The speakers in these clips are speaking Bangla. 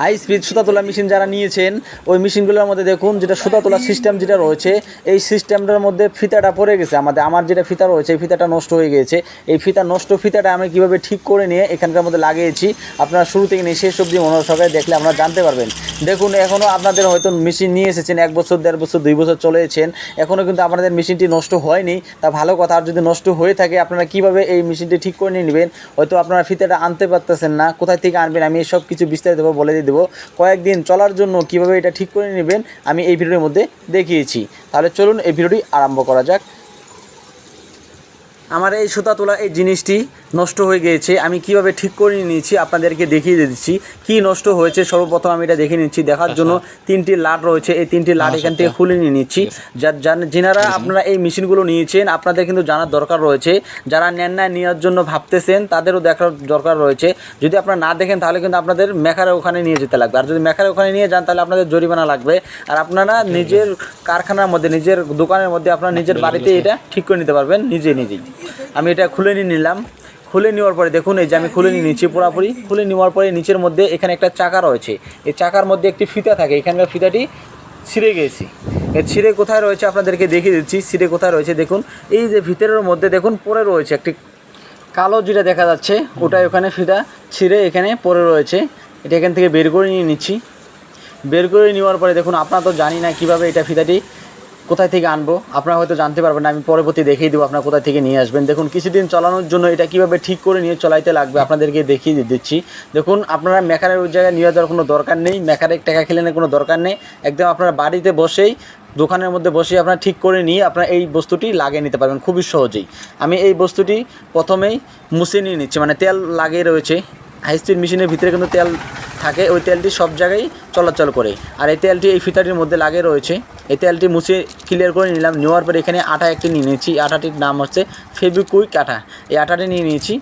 হাই স্পিড সুতা তোলা মেশিন যারা নিয়েছেন, ওই মেশিনগুলোর মধ্যে দেখুন যেটা সুতা তোলা সিস্টেম যেটা রয়েছে, এই সিস্টেমটার মধ্যে ফিতাটা পড়ে গেছে। আমাদের, আমার যেটা ফিতা রয়েছে, এই ফিতাটা নষ্ট হয়ে গেছে এই ফিতা নষ্ট ফিতাটা আমি কীভাবে ঠিক করে নিয়ে এখানকার মধ্যে লাগিয়েছি, আপনারা শুরু থেকে নিয়ে শেষ অবধি সহকারে দেখলে আপনারা জানতে পারবেন। দেখুন এখনও আপনাদের হয়তো মেশিন নিয়ে এসেছেন, এক বছর, দেড় বছর, দুই বছর চলে চলেছেন এখনও কিন্তু আপনাদের মেশিনটি নষ্ট হয়নি। তা ভালো কথা, আর যদি নষ্ট হয়ে থাকে, আপনারা কীভাবে এই মেশিনটি ঠিক করে নিয়ে নেবেন? হয়তো আপনারা ফিতাটা আনতে পারতেছেন না। কোথায় থেকে আনবেন? আমি সব কিছু বিস্তারিত বলে দিয়ে দেবো। কয়েকদিন চলার জন্য কীভাবে এটা ঠিক করে নেবেন আমি এই ভিডিওর মধ্যে দেখিয়েছি। তাহলে চলুন এই ভিডিওটি আরম্ভ করা যাক। আমার এই সুতা তোলা এই জিনিসটি নষ্ট হয়ে গিয়েছে আমি কীভাবে ঠিক করে নিয়েছি আপনাদেরকে দেখিয়ে দিচ্ছি। কি নষ্ট হয়েছে সর্বপ্রথম আমি এটা দেখে নিচ্ছি। দেখার জন্য তিনটি লাট রয়েছে এই তিনটি লাট এখান থেকে খুলে নিয়ে নিচ্ছি। যার যার- যিনারা আপনারা এই মেশিনগুলো নিয়েছেন আপনাদের কিন্তু জানার দরকার রয়েছে। যারা নেন না নেওয়ার জন্য ভাবতেছেন তাদেরও দেখার দরকার রয়েছে। যদি আপনারা না দেখেন তাহলে কিন্তু আপনাদের মেকারে ওখানে নিয়ে যেতে লাগবে। আর যদি মেকারে ওখানে নিয়ে যান তাহলে আপনাদের জরিমানা লাগবে। আর আপনারা নিজের কারখানার মধ্যে নিজের দোকানের মধ্যে আপনারা নিজের বাড়িতে এটা ঠিক করে নিতে পারবেন নিজে নিজেই। আমি এটা খুলে নিয়ে নিলাম। খুলে নেওয়ার পরে দেখুন, এই যে আমি খুলে নিয়ে নিচ্ছি পুরোপুরি। খুলে নেওয়ার পরে নিচের মধ্যে এখানে একটা চাকা রয়েছে। এই চাকার মধ্যে একটি ফিতা থাকে। এখানকার ফিতাটি ছিঁড়ে গেছি। ছিঁড়ে কোথায় রয়েছে আপনাদেরকে দেখিয়ে দিচ্ছি। ছিঁড়ে কোথায় রয়েছে দেখুন। এই যে ভিতরের মধ্যে দেখুন পরে রয়েছে একটি কালো যেটা দেখা যাচ্ছে, ওটাই ওখানে ফিতা ছিঁড়ে এখানে পড়ে রয়েছে। এটা এখান থেকে বের করে নিয়ে নিচ্ছি। বের করে নেওয়ার পরে দেখুন, আপনারা তো জানি না কীভাবে এটা ফিতাটি কোথায় থেকে আনব? আপনারা হয়তো জানতে পারবেন না, আমি পরবর্তী দেখিয়ে দেবো আপনারা কোথায় থেকে নিয়ে আসবেন। দেখুন, কিছুদিন চালানোর জন্য এটা কীভাবে ঠিক করে নিয়ে চলাইতে লাগবে আপনাদেরকে দেখিয়ে দিচ্ছি। দেখুন, আপনারা মেকারের ওই জায়গায় নিয়ে যাওয়ার কোনো দরকার নেই, মেকারের টাকা খেলেনের কোনো দরকার নেই। একদম আপনারা বাড়িতে বসেই, দোকানের মধ্যে বসে আপনারা ঠিক করে নিয়ে আপনারা এই বস্তুটি লাগিয়ে নিতে পারবেন, খুবই সহজেই। আমি এই বস্তুটি প্রথমেই মুছে নিয়ে নিচ্ছি মানে তেল লাগিয়ে রয়েছে। হাই স্পিড মেশিনের ভিতরে কিন্তু তেল থাকে, ওই তেলটি সব জায়গায় চলাচল করে। আর এই তেলটি এই ফিতাটির মধ্যে লাগে রয়েছে। এই তেলটি মুছে ক্লিয়ার করে নিলাম। নেওয়ার পরে এখানে আটা একটি নিয়ে নিয়েছি। আটাটির নাম হচ্ছে ফেবিকুইক আটা। এই আটাটি নিয়ে নিয়েছি।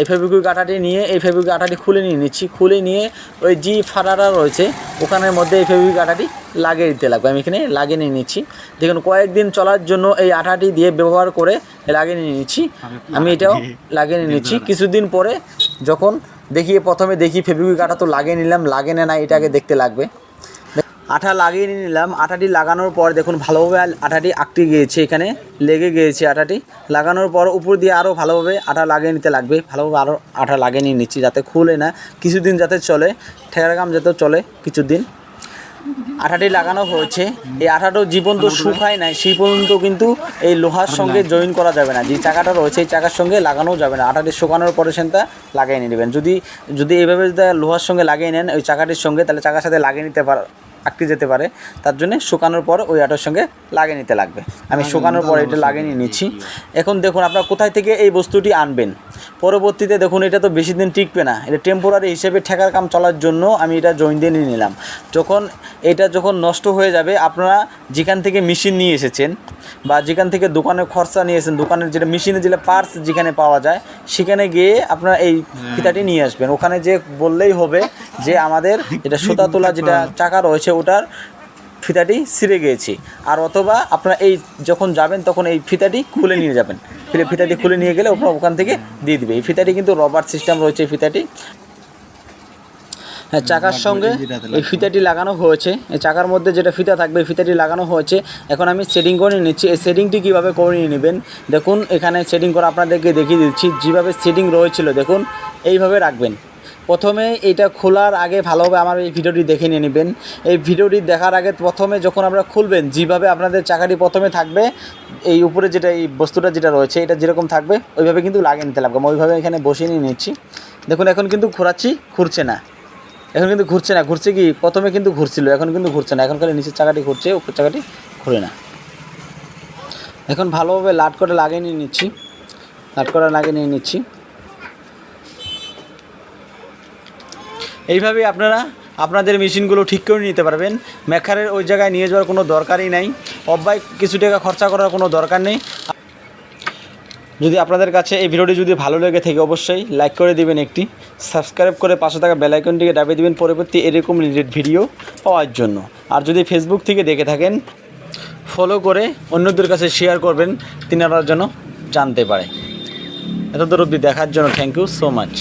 এই ফেবিকুইক আটাটি নিয়ে এই ফেবিকুইক আটাটি খুলে নিয়ে নিচ্ছি। খুলে নিয়ে ওই জি ফাড়াটা রয়েছে ওখানের মধ্যে এই ফেবিকুইক আটাটি লাগিয়ে দিতে লাগবে। আমি এখানে লাগিয়ে নিয়ে নিচ্ছি। দেখুন কয়েকদিন চলার জন্য এই আটাটি দিয়ে ব্যবহার করে লাগিয়ে নিয়ে নিচ্ছি। আমি এটাও লাগিয়ে নিয়ে নিচ্ছি। কিছুদিন পরে যখন দেখি প্রথমে দেখি ফেব্রিক আটা তো লাগিয়ে নিলাম। লাগে না না এটা আগে দেখতে লাগবে। আঠা লাগিয়ে নিয়ে নিলাম। আঠাটি লাগানোর পর দেখুন ভালোভাবে আঠাটি আটকে গিয়েছে এখানে, লেগে গিয়েছে আঠাটি। লাগানোর পর উপর দিয়ে আরও ভালোভাবে আঠা লাগিয়ে নিতে লাগবে। ভালোভাবে আরও আঠা লাগিয়ে নিয়ে নিচ্ছি যাতে খুলে না, কিছুদিন যাতে চলে ঠেকারগাম যাতে চলে কিছুদিন। আঠাটি লাগানো হয়েছে। এই আঠাটো জীবন তো শুকায় নাই, সেই পর্যন্ত কিন্তু এই লোহার সঙ্গে জয়েন করা যাবে না। যে চাকাটা রয়েছে, এই চাকার সঙ্গে লাগানোও যাবে না। আঠাটি শুকানোর পরে সেটা লাগিয়ে নিয়ে নেবেন। যদি যদি এইভাবে যদি লোহার সঙ্গে লাগিয়ে নেন, ওই চাকাটির সঙ্গে তাহলে চাকার সাথে লাগিয়ে নিতে পার আটকে যেতে পারে তার জন্য শুকানোর পর ওই আটার সঙ্গে লাগিয়ে নিতে লাগবে। আমি শুকানোর পর এটা লাগিয়ে নিয়ে নিচ্ছি। এখন দেখুন আপনারা কোথায় থেকে এই বস্তুটি আনবেন। পরবর্তীতে দেখুন এটা তো বেশি দিন টিকবে না। এটা টেম্পোরারি হিসেবে ঠেকার কাম চলার জন্য আমি এটা জয়েন দিয়ে নিয়ে নিলাম। যখন এটা যখন নষ্ট হয়ে যাবে আপনারা যেখান থেকে মেশিন নিয়ে এসেছেন বা যেখান থেকে দোকানে খরচা নিয়ে এসেছেন দোকানের যেটা মেশিনে যেটা পার্টস যেখানে পাওয়া যায় সেখানে গিয়ে আপনারা এই ফিতাটি নিয়ে আসবেন। ওখানে যে বললেই হবে যে আমাদের এটা সুতা তোলা যেটা চাকা রয়েছে ওটার ফিতাটি ছিঁড়ে গিয়েছে। আর অথবা আপনারা এই যখন যাবেন তখন এই ফিতাটি খুলে নিয়ে যাবেন। ফিরে ফিতাটি খুলে নিয়ে গেলে ওপর ওখান থেকে দিয়ে দিবে। এই ফিতাটি কিন্তু রবার সিস্টেম রয়েছে এই ফিতাটি। হ্যাঁ চাকার সঙ্গে এই ফিতাটি লাগানো হয়েছে। এই চাকার মধ্যে যেটা ফিতা থাকবে এই ফিতাটি লাগানো হয়েছে। এখন আমি সেটিং করে নিচ্ছি। এই সেটিংটি কীভাবে করে নিয়ে নেবেন? দেখুন এখানে সেটিং করে আপনাদেরকে দেখিয়ে দিচ্ছি। যেভাবে সেটিং রয়েছিল দেখুন এইভাবে রাখবেন। প্রথমে এটা খোলার আগে ভালোভাবে আমার এই ভিডিওটি দেখে নিয়ে নেবেন। এই ভিডিওটি দেখার আগে প্রথমে যখন আমরা খুলবেন, যেভাবে আপনাদের চাকাটি প্রথমে থাকবে, এই উপরে যেটা, এই বস্তুটা যেটা রয়েছে, এটা যেরকম থাকবে, ওইভাবে কিন্তু লাগিয়ে নিতে লাগবে। আমি ওইভাবে এখানে বসিয়ে নিয়ে নিচ্ছি। দেখুন, এখন কিন্তু ঘোরাচ্ছি, ঘুরছে না। এখন কিন্তু ঘুরছে না, ঘুরছে কি? প্রথমে কিন্তু ঘুরছিল, এখন কিন্তু ঘুরছে না। এখন খালি নিচের চাকাটি ঘুরছে উপর চাকাটি ঘুরে না। এখন ভালোভাবে লাট করে লাগিয়ে নিয়ে নিচ্ছি। লাট করে লাগিয়ে নিয়ে নিচ্ছি। এইভাবে আপনারা আপনাদের মেশিনগুলো ঠিক করে নিতে পারবেন। মেকারের ওই জায়গায় নিয়ে যাওয়ার কোনো দরকারই নাই। অব্যয় কিছু টাকা খরচা করার কোনো দরকার নেই। যদি আপনাদের কাছে এই ভিডিওটি যদি ভালো লেগে থাকে, অবশ্যই লাইক করে দিবেন একটি। সাবস্ক্রাইব করে পাশে থাকা বেল আইকনটিকে দাবিয়ে দিবেন পরবর্তী এরকম রিলেটেড ভিডিও পাওয়ার জন্য। আর যদি ফেসবুক থেকে দেখে থাকেন ফলো করে অন্যদের কাছে শেয়ার করবেন। তিনারা যেন জানতে পারে। এত দূর অবধি দেখার জন্য থ্যাংক ইউ সো মাচ